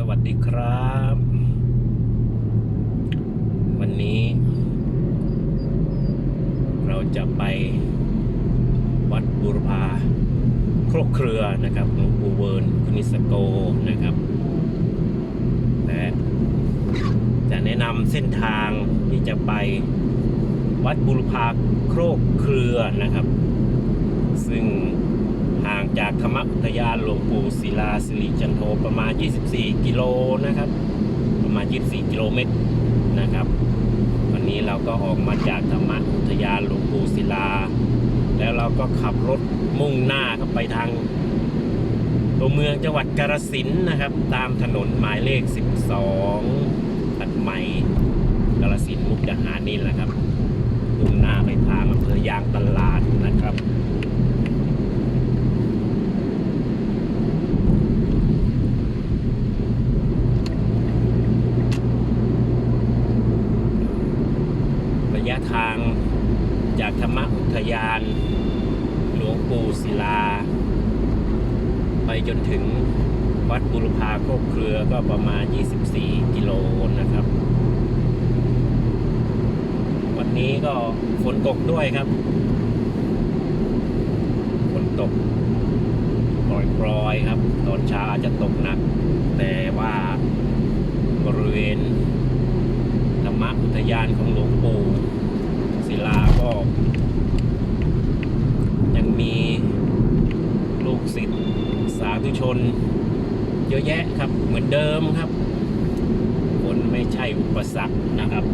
สวัสดีครับ วันนี้ เราจะไปวัดบุรพาโครกเครือนะครับหลวงปู่เวิร์นคุณิสโกนะครับและจะแนะนำเส้นทางที่จะไปวัดบุรพาโครกเครือนะครับ ซึ่ง ห่างจากธรรมอุทยานหลวงปู่ศิลาสิริจันโทประมาณ 24 กิโลนะครับ ประมาณ 24 กิโลเมตรนะครับ วันนี้เราก็ออกมาจากธรรมอุทยานหลวงปู่ศิลา แล้วเราก็ขับรถมุ่งหน้าเข้าไปทางตัวเมืองจังหวัดกาฬสินนะครับ ตามถนนหมายเลข 12 ตัดใหม่กาฬสินมุกดาหารนี่แหละครับมุ่งหน้าไปทางอำเภอยางตลาดนะครับ ระยะทางจากธรรมอุทยานหลวงปู่ศิลา ไป จนถึงวัดบุรพาโคกเครือก็ประมาณ 24 กิโลนะครับ วันนี้ก็ฝนตกด้วยครับฝนตกปล่อยๆครับ ตอนเช้าอาจจะตกหนัก แต่ว่าบริเวณธรรมอุทยานของหลวงปู่ศิลาก็ ยังมีลูกศิษย์สา ธุชน เยอะแยะครับ เหมือนเดิมครับฝนไม่ใช่อุปสรรคนะครับ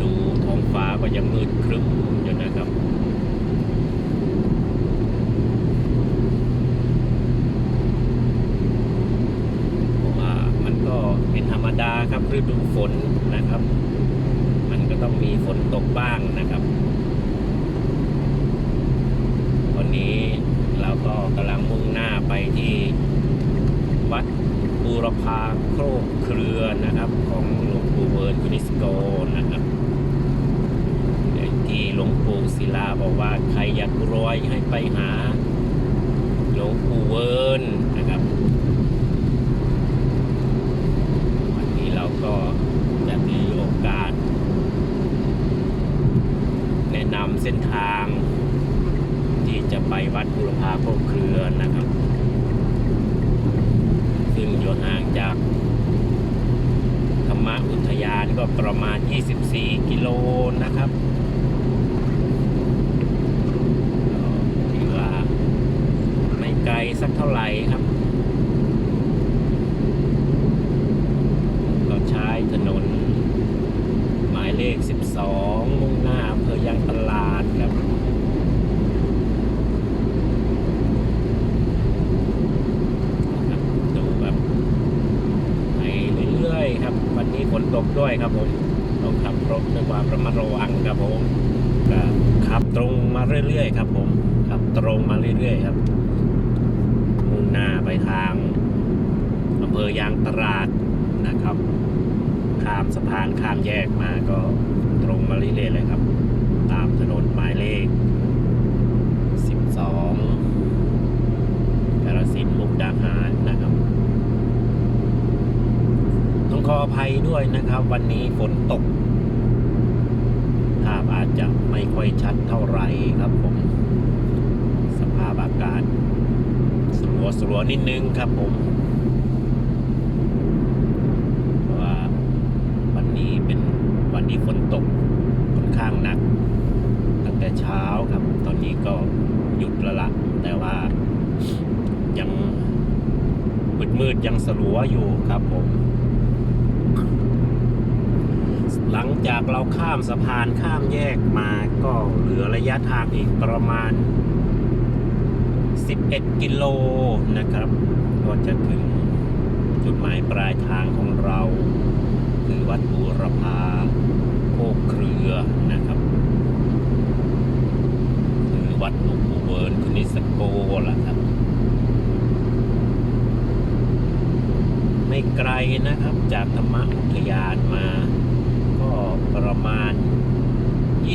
ดูท้องฟ้าก็ยังมืดครึ้มอยู่นะครับมันก็เป็นธรรมดาครับฤดูฝนนะครับ มันก็ต้องมีฝนตกบ้างนะครับ วั นี้เราก็กำลังมุ่งหน้าไปที่วัดบูรพาโครกเครือนะครับ ของหลวงปู่เวิร์นยูนิสโกนะครับที่หลวงปู่ศิลาบอกว่าใครอยากรวยให้ไปหาหลวงปู่เวิร์นนี้เราก็จะมีโอกาส แนะนำเส้นทาง ที่จะไปวัดบุรพาโคกเครือนะครับ ซึ่งอยู่ห่างจากธรรมอุทยานก็ประมาณ 24 กิโลนะครับก็ถือว่าไม่ไกลสักเท่าไหร่ครับ เราใช้ถนน หมายเลข 12 มุ่งหน้าอำเภอยางตลาดครับ ครับดูแบบไปเรื่อยๆครับ วันนี้ฝนตก ด้วยครับผมต้องขับรถด้วยความระมัดระวังครับผมก็ขับตรงมาเรื่อยๆครับ ผมขับตรงมาเรื่อยๆครับมุ่งหน้าไปทางอำเภอยางตลาดนะครับข้ามสะพานข้ามแยกมาก็ตรงมาเรื่อยๆเลยครับ ตามถนนหมายเลข 12กาฬสินธุ์มุกดาหารนะครับต้อง ขออภัยด้วยนะครับ วันนี้ฝนตกภาพอาจจะไม่ค่อยชัดเท่าไหร่ครับผม สภาพอากาศสลัวสลัวนิดนึงครับผมเพราะว่าวันนี้เป็นวันที่ฝนตกค่อนข้างหนัก ตั้งแต่เช้าครับ ตอนนี้ก็หยุดแล้วละแต่ว่ายังมืดมืดๆยังสลัวอยู่ครับผม หลังจากเราข้ามสะพานข้ามแยกมาก็เหลือระยะทางอีกประมาณ 11 กิโลนะครับ ก็จะถึงจุดหมายปลายทางของเรา คือวัดบูรพาโคกเครือนะครับคือวัดหลวงปู่เวิร์นคุนิสโกล่ะครับ ไม่ไกลนะครับ จากธรรมอุทยานมา ก็ประมาณ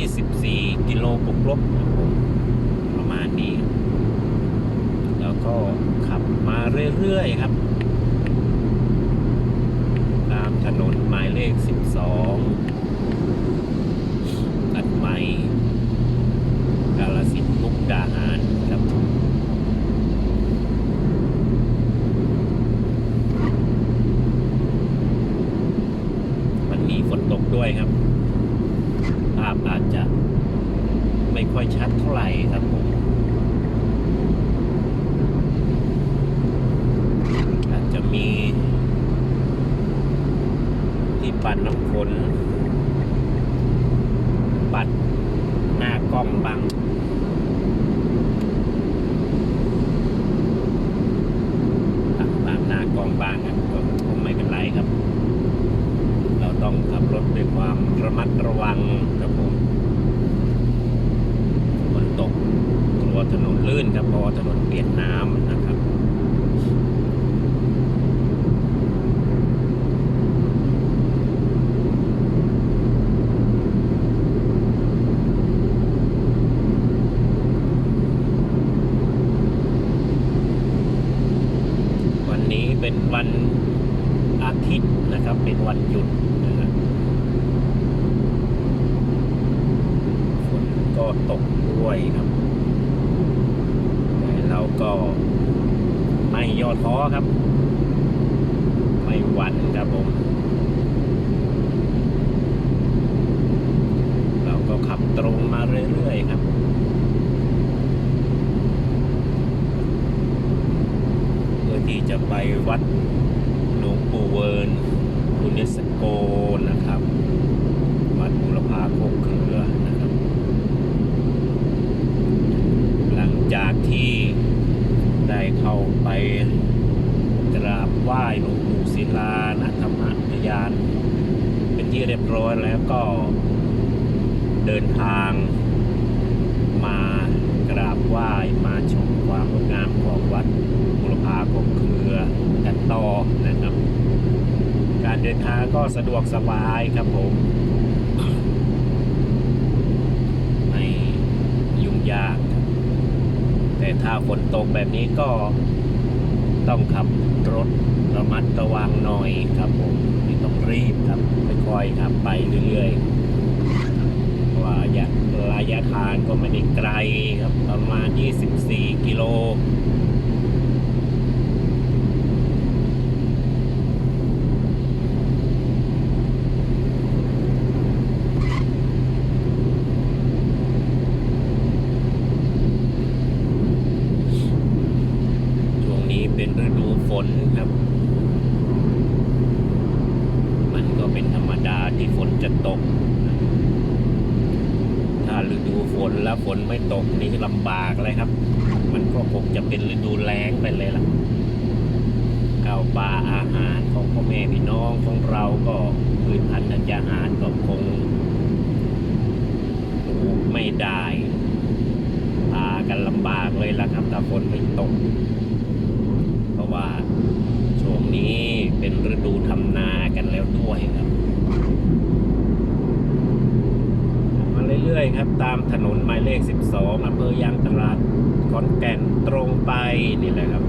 24 กิโลกลบๆครับผมประมาณนี้ แล้วก็ขับมาเรื่อยๆครับ ตามถนนหมายเลข 12 ตัดใหม่ กาลสินธุ์มุกดาหารครับ วันนี้ฝนตกด้วยครับ ภาพอาจจะไม่ค่อยชัดเท่าไหร่ครับผม อาจจะมี ที่ปั่นน้ำฝน ปัดหน้ากล้องบังบังบางหน้ากล้องบ้างครับก็คงไม่เป็นไรครับ เราต้องขับรถด้วยความระมัดระวังครับผมฝนตกกลัวถนนลื่นครับเพราะว่าถนนเปียกน้ำนะครับ วันนี้ เป็นวันอาทิตย์นะครับ เป็นวันหยุดนะครับฝนก็ตกด้วยครับ แต่เราก็ไม่ย่อท้อครับ ไม่หวั่นครับผม เราก็ขับตรงมาเรื่อยๆครับ เพื่อที่จะไป วัดหลวงปู่เวิร์นอุเนสโกนะครับ วัดบุรพาโคกเครือนะครับ หลังจากที่ได้เข้าไปกราบไหว้หลวงปู่ศิลานะธรรมพยาน เป็นที่เรียบร้อยแล้วก็เดินทาง มากราบไหว้มาชมความงดงามของวัดบุรพาคงเครือกันต่อนะครับ การเดินทางก็สะดวกสบายครับผม ไม่ยุ่งยาก แต่ถ้าฝนตกแบบนี้ก็ต้องขับรถระมัดระวังหน่อยครับผมไม่ต้องรีบครับค่อยๆขับไปเรื่อยๆเพระว่าระยะระยะทางก็ไม่ได้ไกลครับประมาณ 24 กิโล ช่วงนี้เป็นฤดูฝนครับ มันก็เป็นธรรมดาที่ฝนจะตก ถ้าฤดูฝนแล้วฝนไม่ตกนี่ ลำบากเลยครับ มันก็คงจะเป็นฤดูแล้งไปเลยล่ะข้าวปลาอาหารของพ่อแม่พี่น้องของเราก็พืชพันธุ์ธัญญาหารก็คงปลูกไม่ได้พากันลำบากเลยล่ะครับถ้าฝนไม่ตก เพราะว่าช่วงนี้เป็นฤดูทำนากันแล้วด้วยครับ มาเรื่อยๆครับ ตามถนนหมายเลข 12อำเภอยางตลาดขอนแก่นตรงไปนี่แหละครับ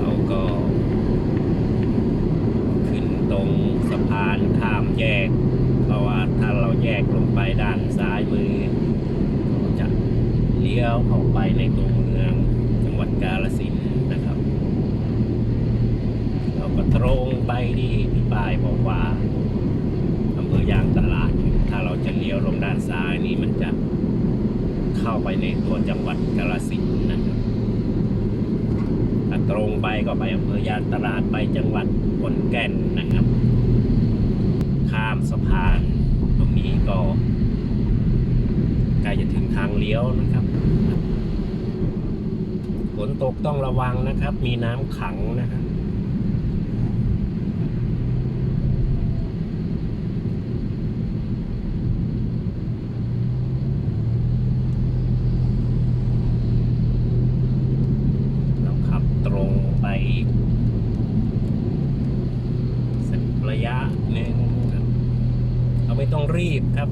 เราก็ขึ้นตรงสะพานข้ามแยก เพราะว่าถ้าเราแยกลงไปด้านซ้ายมือก็จะเลี้ยวเข้าไปในตัวเมืองจังหวัดกาฬสินธุ์นะครับ เราก็ตรงไปที่ที่ป้ายบอกว่าอำเภอยางตลาด ถ้าเราจะเลี้ยวลง ด้านซ้ายนี่มันจะเข้าไปในตัวจังหวัดกาฬสินธุ์นะครับถ้าตรงไปก็ไปอำเภอยางตลาดไปจังหวัดขอนแก่นนะครับ ข้ามสะพาน ตรงนี้ก็ใกล้จะถึงทางเลี้ยวนะครับฝนตกต้องระวังนะครับ มีน้ำขังนะครับ เราขับตรงไปอีก ระยะหนึ่งครับเรีบครับ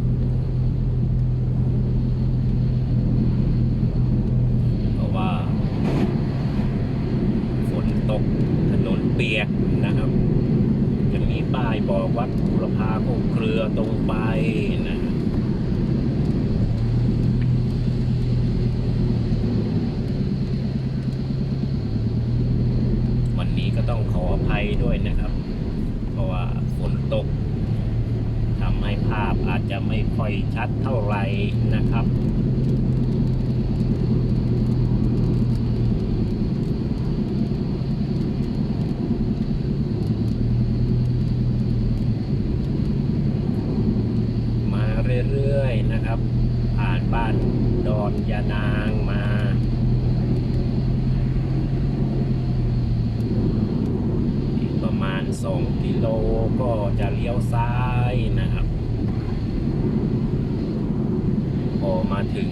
เพราะว่า ฝนตกถนนเปียกนะครับ จะมีป้ายบอกวัดบุรพาโคกเครือตรงไปนะฮะวันนี้ก็ต้องขออภัยด้วยนะครับ เพราะว่าฝนตกทำให้ภาพอาจจะ ไม่ค่อยชัดเท่าไหร่นะครับมาเรื่อยๆนะครับ ผ่านบ้านดอนยานางมาอีกประมาณ 2 กิโลก็จะเลี้ยวซ้ายนะครับ พ อมาถึง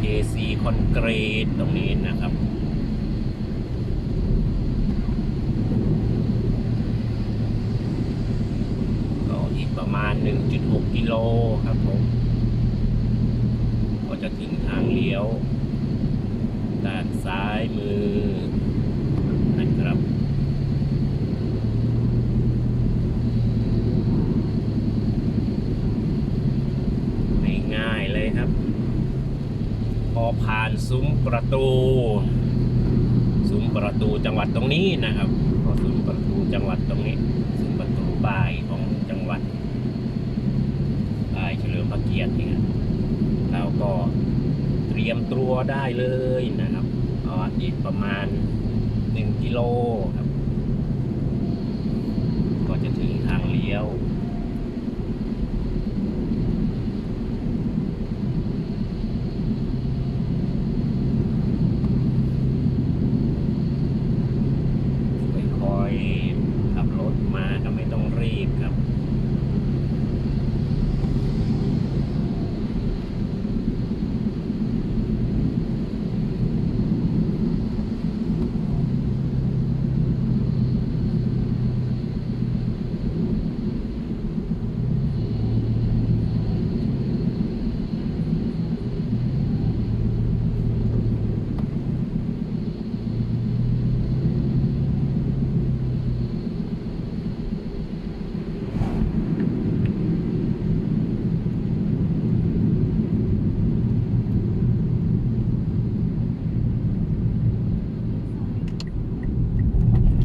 KC คอนกรีตตรงนี้นะครับก็อีกประมาณ 1.6 กิโลครับผม ก็จะถึงทางเลี้ยวด้านซ้ายมือนะครับ ไม่ง่ายเลยครับ พอผ่าน ซุ้มประตูซุ้มประตูจังหวัดตรงนี้นะครับซุ้มประตูจังหวัดตรงนี้ซุ้มประตูป้ายของจังหวัดป้ายเฉลิมพระเกียรติเนี่ยเราก็เตรียมตัวได้เลยนะครับก็อีกประมาณหนึ่งกิโลครับ ก็จะถึงทางเลี้ยว ค่อยๆขับรถมาก็ไม่ต้องรีบครับ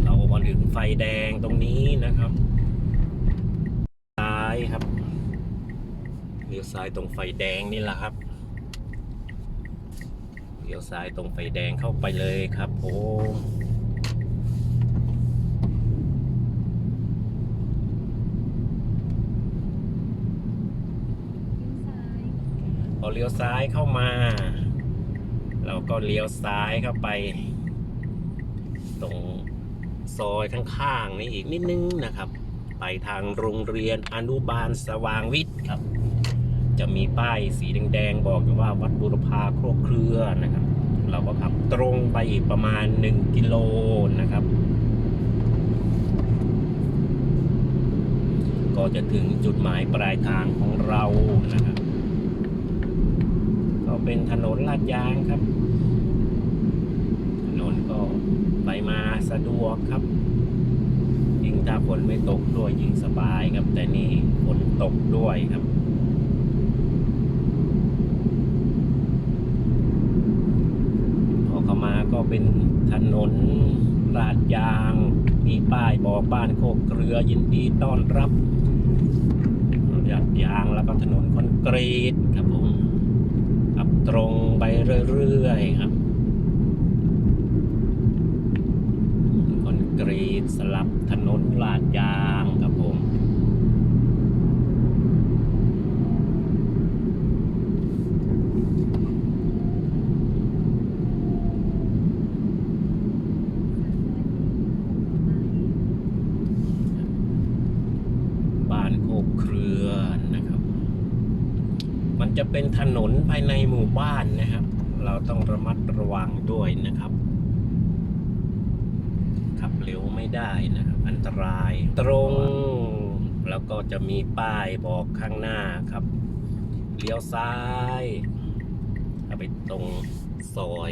เรามาถึงไฟแดงตรงนี้นะครับ ซ้ายครับเลี้ยวซ้ายตรงไฟแดงนี่แหละครับเลี้ยวซ้ายตรงไฟแดงเข้าไปเลยครับโอพอเลี้ยวซ้ายเข้ามา เราก็เลี้ยวซ้ายเข้าไป ตรง ซอยข้างๆนี่อีกนิดนึงนะครับ ไปทางโรงเรียนอนุบาลสว่างวิทย์ครับ จะมีป้ายสีแดงๆบอกอยู่ว่าวัดบุรพาโครกเครือนะครับ เราก็ขับตรงไปอีกประมาณ 1 กิโลนะครับ ก็จะถึงจุดหมายปลายทางของเรานะครับ ก็เป็นถนนลาดยางครับ ถนนก็ไปมา สะดวกครับ ยิ่งถ้าฝนไม่ตกด้วยยิ่งสบายครับ แต่นี่ฝนตกด้วยครับพอเข้ามาก็เป็นถนนลาดยาง มีป้ายบอกบ้านโคกเกลือยินดีต้อนรับลาดยางแล้วก็ถนนคอนกรีตครับผมขับตรงไปเรื่อยๆครับ คอน กรีตสลับถนนลาดยางครับผม บ้านโคกเครือนะครับ มันจะเป็นถนนภายในหมู่บ้านนะครับ เราต้องระมัดระวังด้วยนะครับ เร็วไม่ได้นะครับอันตรายตรง แล้วก็จะมีป้ายบอกข้างหน้าครับเลี้ยวซ้ายเอาไปตรงซอย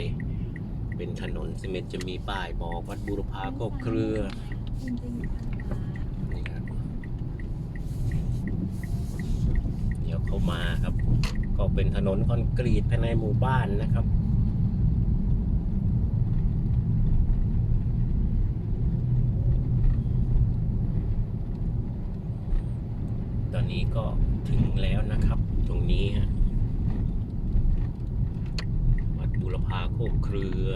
เป็นถนนซีเมนต์จะมีป้ายบอกวัดบูรพาโคกเครือนี่ครับเดี๋ยวเข้ามาครับ ก็เป็นถนนคอนกรีตภายในหมู่บ้านนะครับ นนี้ก็ถึงแล้วนะครับ ตรงนี้ฮะวัดบุรพาโคกเครือ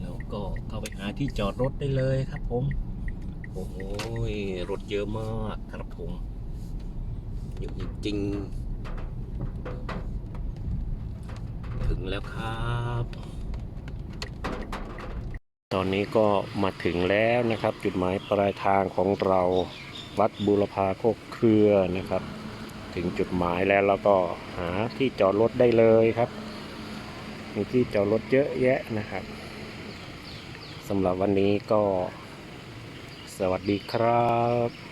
แล้วก็เข้าไปหาที่จอดรถได้เลยครับผม โอ้โหรถเยอะมากครับผม เยอะจริงๆถึงแล้วครับ ตอนนี้ก็มาถึงแล้วนะครับ จุดหมายปลายทางของเราวัดบูรพาโคกเครือนะครับ ถึงจุดหมายแล้วเราก็หาที่จอดรถได้เลยครับมีที่จอดรถเยอะแยะนะครับสำหรับวันนี้ก็สวัสดีครับ